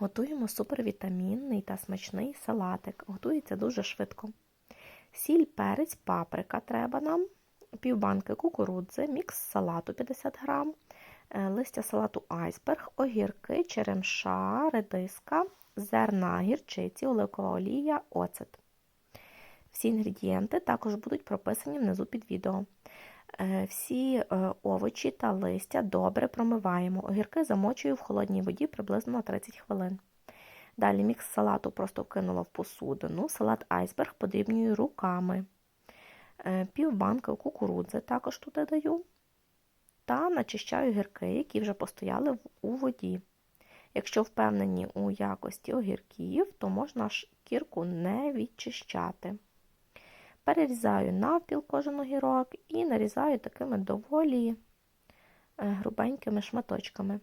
Готуємо супервітамінний та смачний салатик. Готується дуже швидко. Сіль, перець, паприка треба нам, півбанки кукурудзи, мікс салату 50 грам, е, листя салату айсберг, огірки, черемша, редиска, зерна гірчиці, оливкова олія, оцет. Всі інгредієнти також будуть прописані внизу під відео. Е, Всі е, овочі та листя добре промиваємо. Огірки замочую в холодній воді приблизно на 30 хвилин. Далі мікс салату просто вкинула в посудину. Салат айсберг подрібнюю руками. Е, Пів банки кукурудзи також туди даю. Та начищаю гірки, які вже постояли у воді. Якщо впевнені у якості огірків, то можна шкірку не відчищати. Перерізаю навпіл кожен огірок і нарізаю такими доволі е, грубенькими шматочками.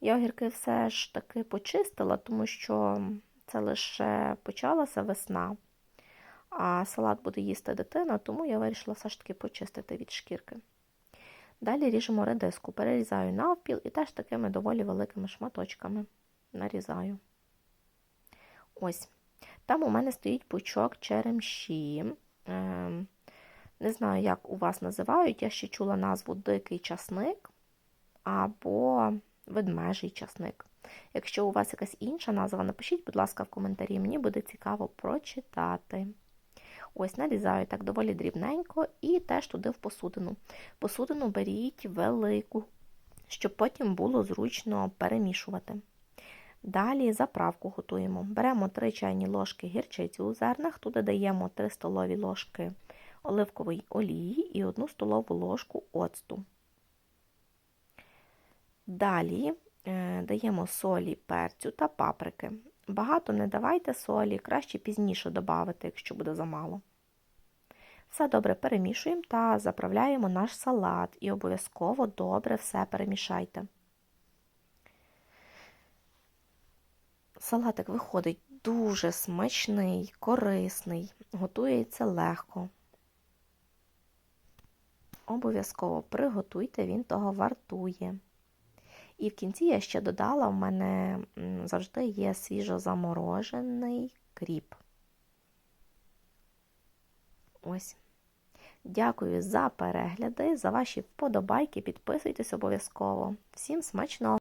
Я огірки все ж таки почистила, тому що це лише почалася весна, а салат буде їсти дитина, тому я вирішила все ж таки почистити від шкірки. Далі ріжемо редиску, перерізаю навпіл і теж такими доволі великими шматочками нарізаю. Ось. Там у мене стоїть пучок черемші. Ем, Не знаю, як у вас називають. Я ще чула назву дикий часник або ведмежий часник. Якщо у вас якась інша назва, напишіть, будь ласка, в коментарі. Мені буде цікаво прочитати. Ось нарізаю так доволі дрібненько і теж туди в посудину. Посудину беріть велику, щоб потім було зручно перемішувати. Далі заправку готуємо. Беремо 3 чайні ложки гірчиці у зернах, туди даємо 3 столові ложки оливкової олії і 1 столову ложку оцту. Далі е, даємо солі, перцю та паприки. Багато не давайте солі, краще пізніше додати, якщо буде замало. Все добре перемішуємо та заправляємо наш салат і обов'язково добре все перемішайте. Салатик виходить дуже смачний, корисний, готується легко. Обов'язково приготуйте, він того вартує. І в кінці я ще додала, в мене завжди є свіжозаморожений кріп. Ось. Дякую за перегляди, за ваші вподобайки. Підписуйтесь обов'язково. Всім смачного!